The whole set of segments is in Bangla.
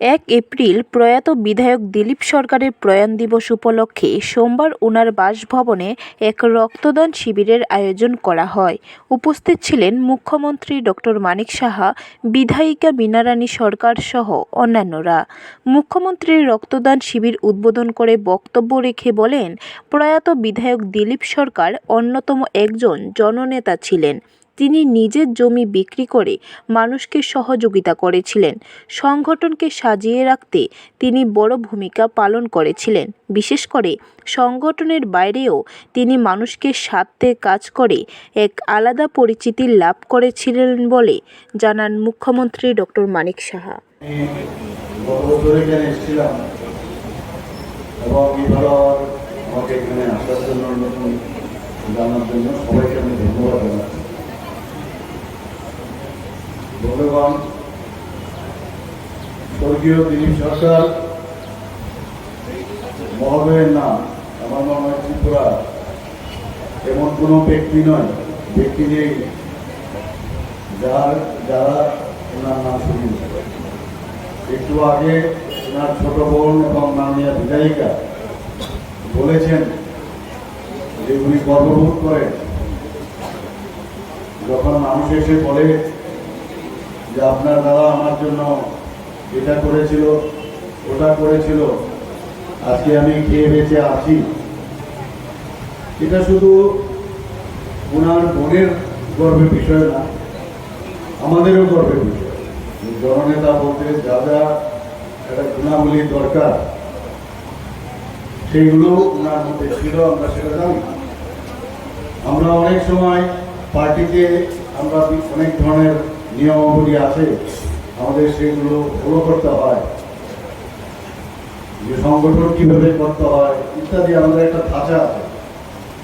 এক এপ্রিল প্রয়াত বিধায়ক দিলীপ সরকারের প্রয়াণ দিবস উপলক্ষে সোমবার ওনার বাসভবনে এক রক্তদান শিবিরের আয়োজন করা হয়। উপস্থিত ছিলেন মুখ্যমন্ত্রী ডক্টর মানিক সাহা, বিধায়িকা বীণারানী সরকার সহ অন্যান্যরা। মুখ্যমন্ত্রীর রক্তদান শিবির উদ্বোধন করে বক্তব্য রেখে বলেন, প্রয়াত বিধায়ক দিলীপ সরকার অন্যতম একজন জননেতা ছিলেন। তিনি নিজের জমি বিক্রি করে মানুষকে সহযোগিতা করেছিলেন। সংগঠনকে সাজিয়ে রাখতে তিনি বড় ভূমিকা পালন করেছিলেন। বিশেষ করে সংগঠনের বাইরেও তিনি মানুষকে স্বার্থে কাজ করে এক আলাদা পরিচিতি লাভ করেছিলেন বলে জানান মুখ্যমন্ত্রী ডক্টর মানিক সাহা। আমাকে এখানে আসার জন্য, জানার জন্য সবাইকে আমি ধন্যবাদ জানাচ্ছি। ভগবান স্বর্গীয় দিলীপ সরকার মহোদয়ের নাম আমার মনে হয় ত্রিপুরা। এমন কোনো ব্যক্তি নয়, ব্যক্তি নেই যার, যারা ওনার নাম শুনিয়েছে একটু আগে ওনার ছোট বোন এবং মাননীয় বিধায়িকা বলেছেন যে উনি গর্ববোধ করেন, যখন মানুষ এসে বলে যে আপনার দাদা আমার জন্য এটা করেছিল, ওটা করেছিল। আজকে আমি খেয়ে বেঁচে আছি। এটা শুধু ওনার বোনের গর্বের বিষয় না, আমাদেরও গর্বের বিষয়। জননেতা বলতে যা যা একটা গুণাবলী দরকার, সেইগুলো ওনার মধ্যে ছিল, আমরা সেটা জানি আমরা অনেক সময় পার্টিতে আমরা অনেক ধরনের নিয়মাবলী আছে, আমাদের সেগুলো ফলো করতে হয়। যে সংগঠন কীভাবে করতে হয়, ইত্যাদি আমাদের একটা ধাঁচা আছে।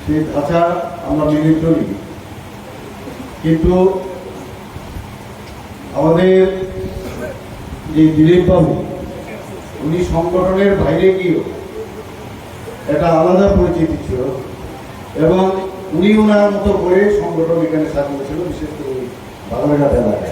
সেই ধাঁচা আমরা মেনে চলি। কিন্তু আমাদের যে দিলীপ বাবু উনি সংগঠনের বাইরে গিয়েও একটা আলাদা পরিচিতি ছিল এবং উনি ওনার মতো করে সংগঠন এখানে সাজিয়েছিল, বিশেষ করে বাংলাঘাট এলাকায়।